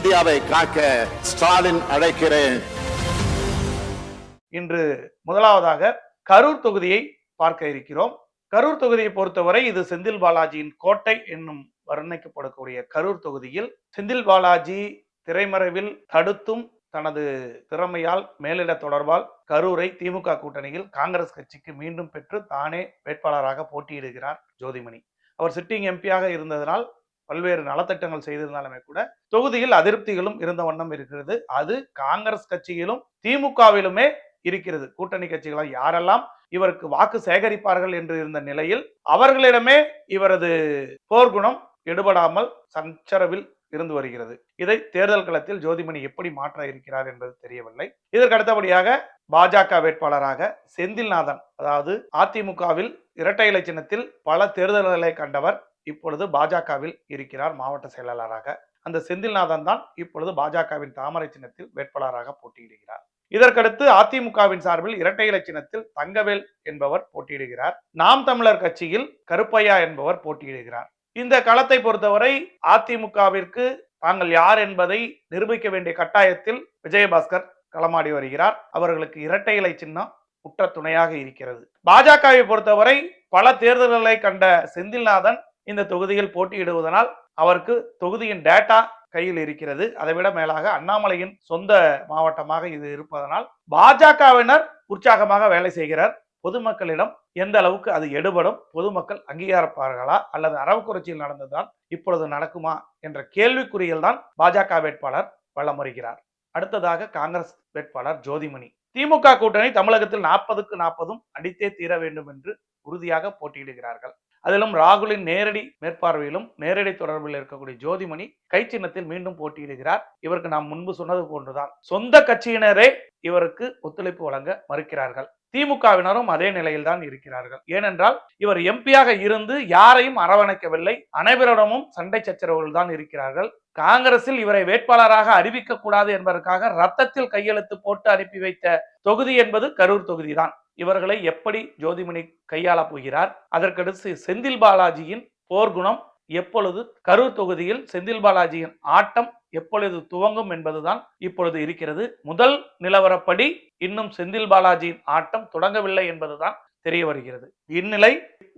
இந்தியாவை காக்க ஸ்டாலின் அழைக்கிறேன். இன்று முதலாவதாக கரூர் தொகுதியை பார்க்க இருக்கிறோம். கரூர் தொகுதியை பொறுத்தவரை இது செந்தில் பாலாஜியின் கோட்டை என்னும் வர்ணிக்கப்படக்கூடிய கரூர் தொகுதியில் செந்தில் பாலாஜி திரைமறைவில் தடுத்தும் தனது திறமையால் மேலிட தொடர்பால் கரூரை திமுக கூட்டணியில் காங்கிரஸ் கட்சிக்கு மீண்டும் பெற்று தானே வேட்பாளராக போட்டியிடுகிறார் ஜோதிமணி. அவர் சிட்டிங் எம்பியாக இருந்ததனால் பல்வேறு நலத்திட்டங்கள் செய்திருந்தாலுமே கூட தொகுதியில் அதிருப்திகளும் இருந்த வண்ணம் இருக்கிறது. அது காங்கிரஸ் கட்சியிலும் திமுகவிலுமே இருக்கிறது. கூட்டணி கட்சிகளால் யாரெல்லாம் இவருக்கு வாக்கு சேகரிப்பார்கள் என்று இருந்த நிலையில் அவர்களிடமே இவரது போர்க்குணம் எடுபடாமல் சஞ்சரவில் இருந்து வருகிறது. இதை தேர்தல் களத்தில் ஜோதிமணி எப்படி மாற்ற இருக்கிறார் என்பது தெரியவில்லை. இதற்கு அடுத்தபடியாக பாஜக வேட்பாளராக செந்தில்நாதன் அதாவது அதிமுகவில் இரட்டை இலை சின்னத்தில் பல தேர்தல்களை கண்டவர் இப்பொழுது பாஜகவில் இருக்கிறார் மாவட்ட செயலாளராக. அந்த செந்தில்நாதன் தான் இப்பொழுது பாஜகவின் தாமரை சின்னத்தில் வேட்பாளராக போட்டியிடுகிறார். இதற்கடுத்து அதிமுகவின் சார்பில் இரட்டை இலை சின்னத்தில் தங்கவேல் என்பவர் போட்டியிடுகிறார். நாம் தமிழர் கட்சியில் கருப்பையா என்பவர் போட்டியிடுகிறார். இந்த களத்தை பொறுத்தவரை அதிமுகவிற்கு தாங்கள் யார் என்பதை நிரூபிக்க வேண்டிய கட்டாயத்தில் விஜயபாஸ்கர் களமாடி வருகிறார். அவர்களுக்கு இரட்டை இலை சின்னம் உற்ற துணையாக இருக்கிறது. பாஜகவை பொறுத்தவரை பல தேர்தல்களை கண்ட செந்தில்நாதன் இந்த தொகுதியில் போட்டியிடுவதனால் அவருக்கு தொகுதியின் டேட்டா கையில் இருக்கிறது. அதைவிட மேலாக அண்ணாமலையின் சொந்த மாவட்டமாக இது இருப்பதனால் பாஜகவினர் உற்சாகமாக வேலை செய்கிறார். பொதுமக்களிடம் எந்த அளவுக்கு அது எடுபடும் பொதுமக்கள் அங்கீகரிப்பார்களா அல்லது அரவக்குறிச்சியில் நடந்ததுதான் இப்பொழுது நடக்குமா என்ற கேள்விக்குறியில் தான் பாஜக வேட்பாளர் வலம் அடுத்ததாக காங்கிரஸ் வேட்பாளர் ஜோதிமணி. திமுக கூட்டணி தமிழகத்தில் நாற்பதுக்கு நாற்பதும் அடித்தே தீர வேண்டும் என்று உறுதியாக போட்டியிடுகிறார்கள். அதிலும் ராகுலின் நேரடி மேற்பார்வையிலும் நேரடி தொடர்பில் இருக்கக்கூடிய ஜோதிமணி கை சின்னத்தில் மீண்டும் போட்டியிடுகிறார். இவருக்கு நாம் முன்பு சொன்னது போன்றுதான். சொந்த கட்சியினரே இவருக்கு ஒத்துழைப்பு வழங்க மறுக்கிறார்கள். திமுகவினரும் அதே நிலையில்தான் இருக்கிறார்கள். ஏனென்றால் இவர் எம்பியாக இருந்து யாரையும் அரவணைக்கவில்லை. அனைவரிடமும் சண்டை சச்சரவுகள் தான் இருக்கிறார்கள். காங்கிரஸில் இவரை வேட்பாளராக அறிவிக்க கூடாது என்பதற்காக ரத்தத்தில் கையெழுத்து போட்டு அனுப்பி வைத்த தொகுதி என்பது கரூர் தொகுதிதான். இவர்களை எப்படி ஜோதிமணி கையாளப் போகிறார்? அதற்கடுத்து செந்தில் பாலாஜியின் போர்க்குணம் எப்பொழுது? கரூர் தொகுதியில் செந்தில் பாலாஜியின் ஆட்டம் எப்பொழுது துவங்கும் என்பதுதான் இப்பொழுது இருக்கிறது. முதல் நிலவரப்படி இன்னும் செந்தில் பாலாஜியின் ஆட்டம் தொடங்கவில்லை என்பதுதான் தெரிய வருகிறது. இந்நிலை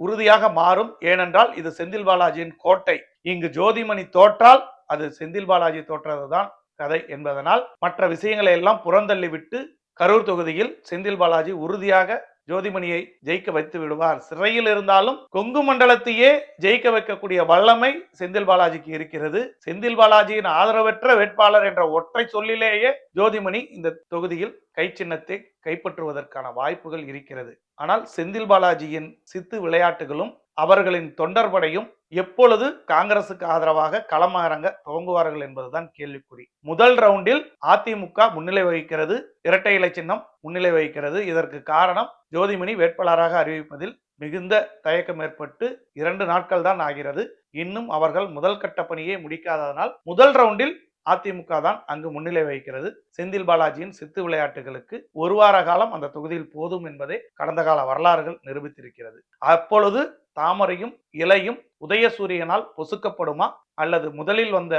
உறுதியாக மாறும். ஏனென்றால் இது செந்தில் பாலாஜியின் கோட்டை. இங்கு ஜோதிமணி தோற்றால் அது செந்தில் பாலாஜி தோற்றதுதான் கதை என்பதனால் மற்ற விஷயங்களை எல்லாம் புறந்தள்ளி விட்டு கரூர் தொகுதியில் செந்தில் பாலாஜி உறுதியாக ஜோதிமணியை ஜெயிக்க வைத்து விடுவார். சிறையில் இருந்தாலும் கொங்கு மண்டலத்தையே ஜெயிக்க வைக்கக்கூடிய வல்லமை செந்தில் பாலாஜிக்கு இருக்கிறது. செந்தில் பாலாஜியின் ஆதரவற்ற வேட்பாளர் என்ற ஒற்றை சொல்லிலேயே ஜோதிமணி இந்த தொகுதியில் கை சின்னத்தை கைப்பற்றுவதற்கான வாய்ப்புகள் இருக்கிறது. ஆனால் செந்தில் பாலாஜியின் சித்து விளையாட்டுகளும் அவர்களின் தொண்டர்படையும் எப்பொழுது காங்கிரசுக்கு ஆதரவாக களமிறங்க துவங்குவார்கள் என்பதுதான் கேள்விக்குறி. முதல் ரவுண்டில் அதிமுக முன்னிலை வகிக்கிறது இரட்டை இலை சின்னம் முன்னிலை வகிக்கிறது. இதற்கு காரணம் ஜோதிமணி வேட்பாளராக அறிவிப்பதில் மிகுந்த தயக்கம் ஏற்பட்டு இரண்டு நாட்கள் தான் ஆகிறது. இன்னும் அவர்கள் முதல் கட்ட பணியை முடிக்காததனால் முதல் ரவுண்டில் அதிமுக தான் அங்கு முன்னிலை வகிக்கிறது. செந்தில் பாலாஜியின் சித்து விளையாட்டுகளுக்கு ஒரு வார காலம் அந்த தொகுதியில் போதும் என்பதை கடந்த கால வரலாறுகள் நிரூபித்திருக்கிறது. அப்பொழுது தாமரையும் இலையும் உதயசூரியனால் பொசுக்கப்படுமா அல்லது முதலில் வந்த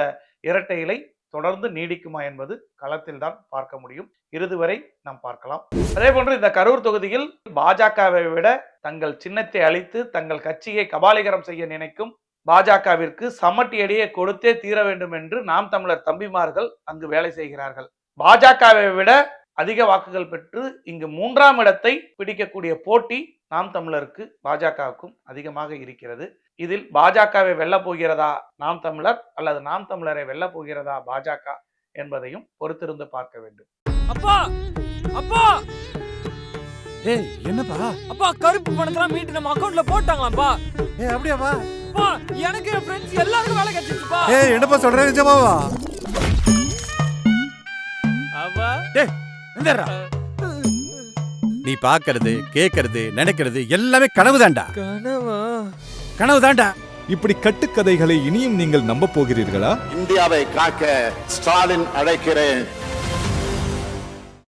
இரட்டை இலை தொடர்ந்து நீடிக்குமா என்பது களத்தில் தான் பார்க்க முடியும். இறுதிவரை நாம் பார்க்கலாம். அதே போன்று இந்த கரூர் தொகுதியில் பாஜகவை விட தங்கள் சின்னத்தை அழித்து தங்கள் கட்சியை கபாலிகரம் செய்ய நினைக்கும் பாஜகவிற்கு சமட்டி அடியை கொடுத்தே தீர வேண்டும் என்று நாம் தமிழர் தம்பிமார்கள் அங்கு வேலை செய்கிறார்கள். பாஜகவை விட அதிக வாக்குகள் பெற்று இங்கு மூன்றாம் இடத்தை பிடிக்கக்கூடிய போட்டி நாம் தமிழருக்கு பாஜகவுக்கும் அதிகமாக இருக்கிறது. இதில் பாஜகவை வெல்ல போகிறதா நாம் தமிழர் அல்லது நாம் தமிழரை வெல்ல போகிறதா பாஜக என்பதையும் பொறுத்திருந்து பார்க்க வேண்டும். அப்பா! அப்பா! ஏய் என்னப்பா? அப்பா கருப்பு பணத்தெல்லாம் மீட்டு நம்ம அக்கவுண்ட்ல போட்டாங்களாப்பா? ஏய் அப்படியாப்பா? அப்பா எனக்கு என் ஃப்ரெண்ட்ஸ் எல்லாருக்கும் வேலை கிடைச்சிச்சுப்பா ஏய் என்னப்பா சொல்ற நிஜமாவா? அப்பா இந்தடா நீ பாக்குறது கேக்குறது நினைக்கிறது எல்லாமே கனவு தான்டா கனவா? கனவு தான்டா இப்படி கட்டுக்கதைகளை இனியும் நீங்கள் நம்ப போகிறீர்களா? இந்தியாவை காக்க ஸ்டாலின் அழைக்கிறேன்.